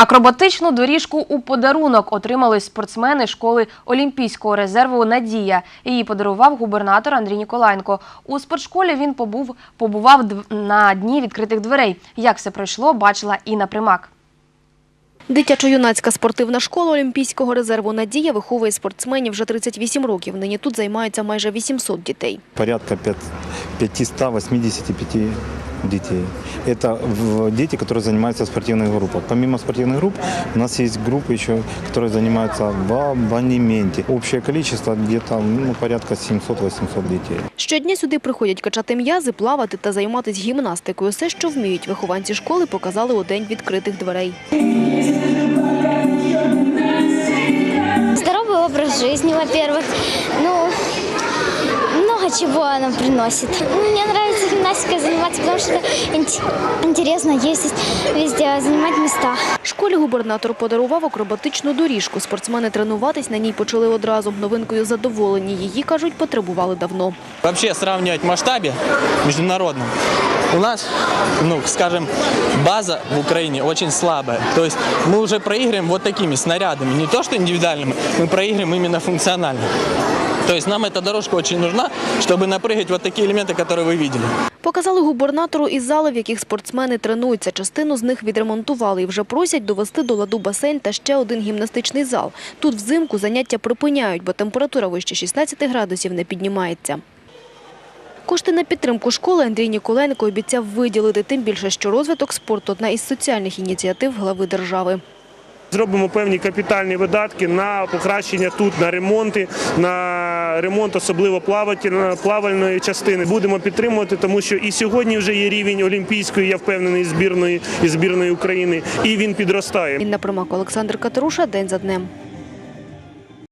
Акробатичну доріжку у подарунок отримали спортсмени школи Олімпійського резерву Надія. Її подарував губернатор Андрій Ніколаєнко. У спортшколі він побув побував на дні відкритих дверей. Як все пройшло, бачила Інна Примак. Дитячо-юнацька спортивна школа Олімпійського резерву «Надія» виховує спортсменів вже 38 років. Нині тут займаються майже 800 дітей. порядка пят- 585 детей. Это в- дети, которые занимаются в спортивных группах. Помимо спортивных групп, у нас есть группы еще, которые занимаются в абонементе. Общее количество где-то ну, порядка 700-800 детей. Щодня сюди приходять качати м'язи, плавати та займатися гімнастикою. Все, що вміють вихованці школи, показали у день відкритих дверей. Здоровый образ жизни, во-первых. Ну, много чего она приносит. Мне нравится гимнастикой заниматься, потому что это ин- интересно ездить везде, занимать места. Школі губернатор подарував акробатичну доріжку. Спортсмени тренуватись на ній почали одразу. Новинкою задоволені. Її, кажуть, потребували давно. Вообще сравнивать в масштабе международном, у нас, ну, скажем, база в Украине очень слабая. То есть мы уже проигрываем вот такими снарядами, не то что индивидуальными, мы проигрываем именно функционально. То есть нам эта дорожка очень нужна, чтобы напрыгать вот такие элементы, которые вы видели. Показали губернатору і зали, в яких спортсмени тренуються. Частину з них відремонтували і вже просять довести до ладу басейн та ще один гімнастичний зал. Тут взимку заняття припиняють, бо температура вище 16 градусів не піднімається. Кошти на підтримку школи Андрій Ніколенко обіцяв виділити, тим більше, що розвиток спорту – одна із соціальних ініціатив глави держави. Зробимо певні капітальні видатки на покращення тут, на ремонти, на ремонт особливо плавальної частини. Будемо підтримувати, тому що і сьогодні вже є рівень олімпійської, я впевнений, збірної і збірної України, і він підростає. Інна Примак, Олександр Катеруша. День за днем.